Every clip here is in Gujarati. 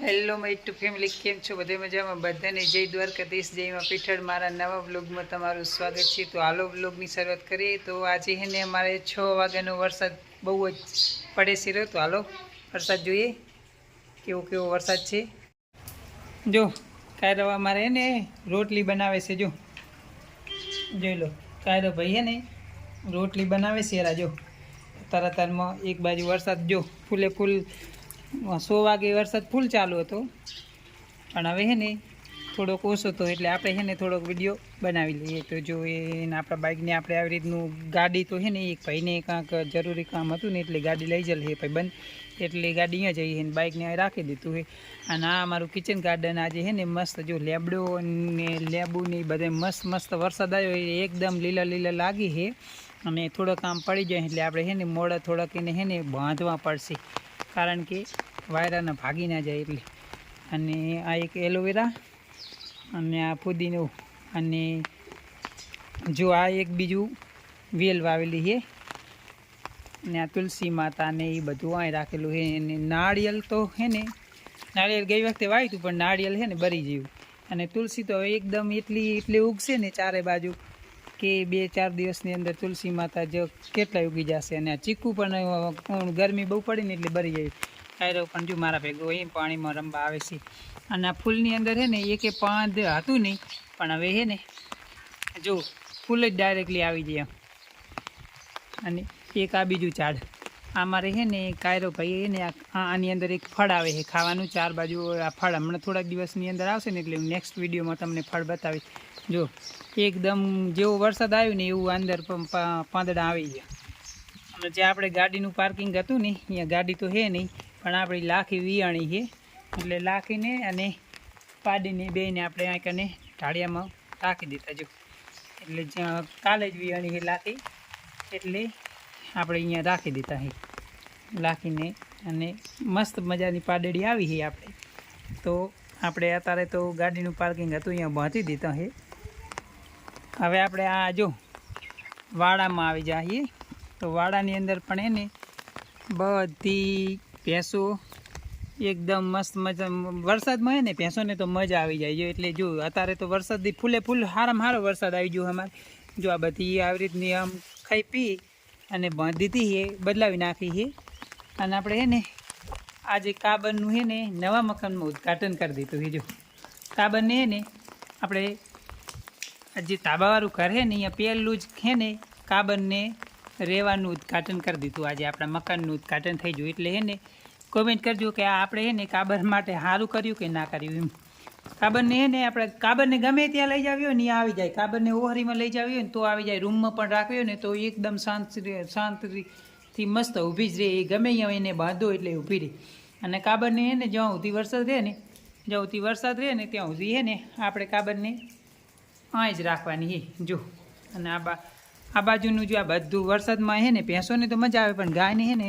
હેલો માય ટુ ફેમિલી કેમ છો? બધે મજામાં? બધાને જય દ્વારકાધીશ જયમાં પીઠળ. મારા નવા બ્લોગમાં તમારું સ્વાગત છે. તો હાલો બ્લોગની શરૂઆત કરીએ. તો આજે હે ને અમારે છ વાગ્યાનો વરસાદ બહુ જ પડે છે રહ્યો. તો હાલો, વરસાદ જોઈએ. કેવો કેવો વરસાદ છે. જો, કાયરો અમારે હે ને રોટલી બનાવે છે, જો. જોઈ લો, કાયરો ભાઈ હે ને રોટલી બનાવે છે એરા જો. તારાતારમાં એક બાજુ વરસાદ, જો. ફૂલે ફૂલ સો વાગે વરસાદ ફૂલ ચાલુ હતો. પણ હવે હે ને થોડોક ઓછો હતો એટલે આપણે છે ને થોડોક વીડિયો બનાવી લઈએ. તો જો એને આપણા બાઇકને આપણે આવી રીતનું ગાડી તો છે ને એક ભાઈને કાંક જરૂરી કામ હતું ને એટલે ગાડી લઈ જલ હે ભાઈ બંધ. એટલે ગાડી અહીંયા જઈએ ને બાઇકને રાખી દીધું હે. અને આ અમારું કિચન ગાર્ડન આજે છે ને મસ્ત જો લેબડો ને લેબુ ને બધે મસ્ત મસ્ત વરસાદ આવ્યો. એકદમ લીલા લીલા લાગી છે અને થોડોક આમ પડી જાય એટલે આપણે છે ને મોડા થોડાક એને છે ને બાંધવા પડશે. કારણ કે વાયરાને ભાગી ના જાય એટલે. અને આ એક એલોવેરા અને આ ફુદીનો. અને જો આ એક બીજું વેલ વાવેલી છે. અને આ તુલસી માતા ને એ બધું આ રાખેલું છે. અને નાળિયેર તો છે ને, નાળિયેર ગઈ વખતે વાવ્યું પણ નાળિયેર છે ને બરી જેવું. અને તુલસી તો એકદમ એટલી એટલી ઉગશે ને ચારે બાજુ. કે બે ચાર દિવસની અંદર તુલસી માતા જો કેટલાય ઉગી જશે અને આ ચીકુ પણ ગરમી બહુ પડી ને એટલે બરી જાય. કાયરો પણ જો મારા ભેગો એ પાણીમાં રમવા આવે છે. અને આ ફૂલની અંદર છે ને એકે પાંદ હતું નહીં, પણ હવે છે ને જો ફૂલ જ ડાયરેક્ટલી આવી જાય. અને એક આ બીજું ઝાડ. આ મારે છે ને કાયરો ભાઈ એને આની અંદર એક ફળ આવે છે. ખાવાનું ચાર બાજુ, આ ફળ હમણાં થોડાક દિવસની અંદર આવશે ને એટલે નેક્સ્ટ વિડીયોમાં તમને ફળ બતાવીશ. જો, એકદમ જેવો વરસાદ આવ્યો ને એવું અંદર પાંદડા આવી ગયા. અને જે આપણે ગાડીનું પાર્કિંગ હતું ને, અહીંયા ગાડી તો છે નહીં, પણ આપણી લાખી વિયાણી છે. એટલે લાખીને અને પાડીને બેને આપણે આ કને ઢાળિયામાં રાખી દીધા. જો, એટલે જ્યાં કાલે જ વિયાણી છે લાખી, એટલે આપણે અહીંયા રાખી દીધા છે. લાખીને અને મસ્ત મજાની પાડેડી આવી છે આપણે તો આપણે અત્યારે તો ગાડીનું પાર્કિંગ હતું, અહીંયા બાંધી દીધા છે હવે આપણે આ જો વાડામાં આવી જઈએ તો વાડાની અંદર પણ એને બધી ભેંસો એકદમ મસ્ત મજા, વરસાદમાં હે ને ભેંસોને તો મજા આવી જાય. જો એટલે જો અત્યારે તો વરસાદથી ફૂલે ફૂલ હારામાં હારો વરસાદ આવી ગયો અમારે. જો આ બધી આવી રીતની આમ ખાઈ પી અને બાંધી દીધી એ બદલાવી નાખી છે અને આપણે હે આજે કાબરનું હે ને, નવા મકાનમાં ઉદ્ઘાટન કરી દીધું છે જો કાબરને હે ને, આપણે આ જે તાબાવાળું ઘર છે ને, અહીંયા પહેલું જ છે ને કાબરને રહેવાનું ઉદ્ઘાટન કરી દીધું. આજે આપણા મકાનનું ઉદ્ઘાટન થઈ ગયું. એટલે હે ને કોમેન્ટ કરજો કે આ આપણે હે ને, કાબર માટે સારું કર્યું કે ના કર્યું એમ. કાબરને હે ને, આપણે કાબરને ગમે ત્યાં લઈ જાવ્યો ને આવી જાય. કાબરને ઓહરીમાં લઈ જાવ્યો ને, તો આવી જાય. રૂમમાં પણ રાખ્યો ને, તો એકદમ શાંત રહે- શાંતિથી મસ્ત ઊભી જ રહે, એ ગમે અહીંયા એને બાંધો એટલે ઊભી રહે. અને કાબરને હે ને જ્યાં સુધી વરસાદ રહે ને, જ્યાં સુધી વરસાદ રહે ને ત્યાં સુધી હે ને, આપણે કાબરને અહીં જ રાખવાની હે, જો. અને આ બા, આ બાજુનું જો આ બધું વરસાદમાં હે ને, ભેંસોને તો મજા આવે, પણ ગાયને હે ને,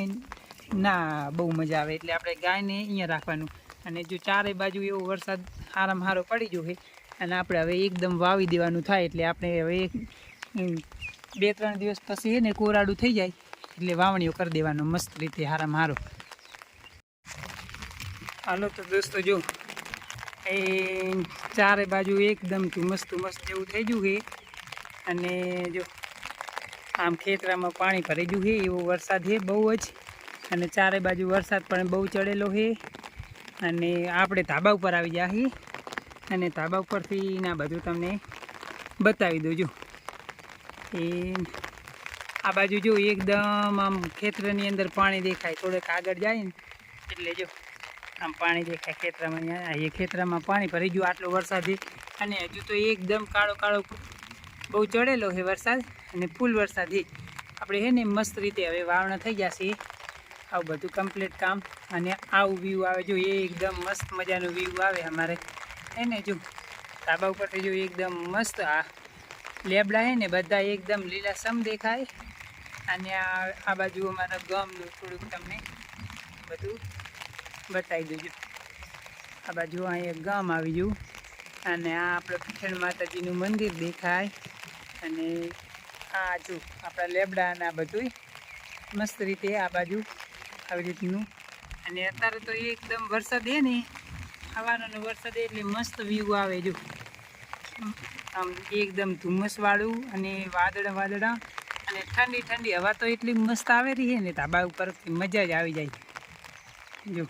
ના, બહુ મજા આવે. એટલે આપણે ગાયને અહીંયા રાખવાનું. અને જો ચારે બાજુ એવો વરસાદ હારામાં હારો પડી ગયો હે, અને આપણે હવે એકદમ વાવી દેવાનું થાય, એટલે આપણે હવે બે ત્રણ દિવસ પછી હે ને કોરાડું થઈ જાય. એટલે વાવણીઓ કરી દેવાનું, મસ્ત રીતે હારામાં હારો. હાલો તો દોસ્તો જો, એ ચારે બાજુ એકદમથી મસ્ત મસ્ત એવું થઈ ગયું છે. અને જો, આમ ખેતરામાં પાણી ભરાઈ ગયું છે, એવો વરસાદ છે બહુ જ. અને ચારે બાજુ વરસાદ પણ બહુ ચડેલો છે. અને આપણે ધાબા ઉપર આવી ગયા છીએ. અને ધાબા ઉપરથી ના બધું તમને બતાવી દઉં જો. એ આ બાજુ જો એકદમ આમ ખેતરની અંદર પાણી દેખાય. થોડેક આગળ જાય ને એટલે જો આમ પાણી દેખાય ખેતરામાં. એ ખેતરામાં પાણી ભરી ગયું આટલો વરસાદ અને હજુ તો એકદમ કાળો કાળો બહુ ચડેલો છે વરસાદ અને ફૂલ વરસાદ આપણે છે ને મસ્ત રીતે હવે વાવણા થઈ ગયા છે આવું બધું કમ્પ્લીટ કામ અને આવું વ્યૂ આવે જો એ એકદમ મસ્ત મજાનું વ્યૂ આવે અમારે. એને જો ધાબા ઉપરથી જો એકદમ મસ્ત આ લેબડા હે ને બધા એકદમ લીલાસમ દેખાય. અને આ આ બાજુ અમારા ગામનું થોડુંક તમને બધું બતાવી દેજો. આ બાજુ અહીંયા ગામ આવી ગયું અને આ આપણે પીઠણ માતાજીનું મંદિર દેખાય. અને આ જો આપણા લેબડા અને બધું મસ્ત રીતે આ બાજુ આવી રીતનું. અને અત્યારે તો એકદમ વરસાદ છે ને સવારનો વરસાદ એટલે મસ્ત વ્યૂ આવે જો. આમ એકદમ ધુમ્મસવાળું અને વાદળા વાદળા. અને ઠંડી ઠંડી હવા તો એટલી મસ્ત આવે રહી છે ને ધાબા ઉપરથી મજા જ આવી જાય. જો.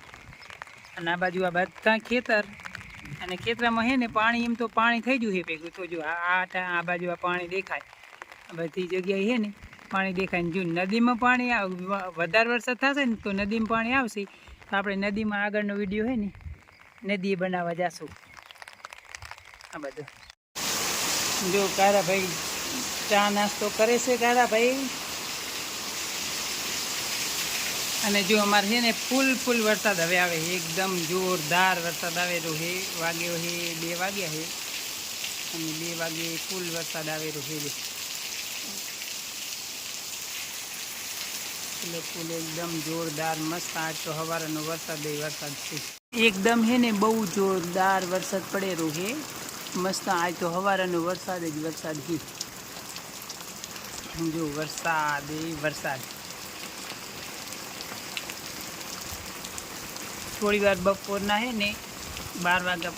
અને આ બાજુ આ બધા ખેતર અને ખેતરમાં છે ને પાણી એમ તો પાણી થઈ ગયું છે ભેગું. તો જો આ આ બાજુ આ પાણી દેખાય. બધી જગ્યાએ છે ને પાણી દેખાય ને જો નદીમાં પાણી વધારે વરસાદ થશે ને તો નદીમાં પાણી આવશે. તો આપણે નદીમાં આગળનો વીડિયો છે ને નદી બનાવવા જશું. આ બધું. જો કારાભાઈ ચા નાસ્તો કરે છે કારાભાઈ અને જો અમારે છે ને ફૂલ ફૂલ વરસાદ હવે આવે એકદમ જોરદાર વરસાદ આવેલો છે, વાગ્યો છે બે વાગ્યા છે. અને બે વાગે ફૂલ વરસાદ આવેલો છે એટલે ફૂલ એકદમ જોરદાર મસ્ત આજ તો સવારનો વરસાદ એ વરસાદ છે. એકદમ છે ને બહુ જોરદાર વરસાદ પડેલો છે. મસ્ત આજ તો સવારનો વરસાદ જ વરસાદ છે. જો વરસાદ વરસાદ. થોડી વાર બપોરના હે ને, બાર વાગ્યા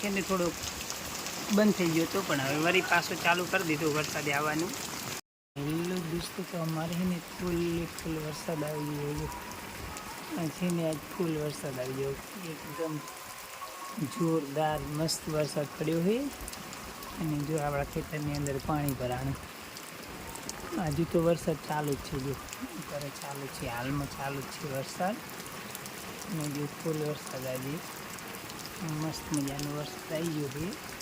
છે ને થોડોક બંધ થઈ ગયો હતો, પણ હવે વળી પાછો ચાલુ કરી દીધો વરસાદે આવવાનું. હેલો દોસ્તો, તો અમારે છે ને ફૂલ ફૂલ વરસાદ આવી ગયો છે. ને આજ ફૂલ વરસાદ આવી ગયો. એકદમ જોરદાર મસ્ત વરસાદ પડ્યો છે. અને જો આપણા ખેતરની અંદર પાણી ભરાણું. હજુ તો વરસાદ ચાલુ જ છે, જો. અત્યારે ચાલુ છે? હાલમાં ચાલુ જ છે વરસાદ. અને જો ફૂલ વરસાદ આજે. મસ્ત મજાનો વરસાદ આવી ગયો છે.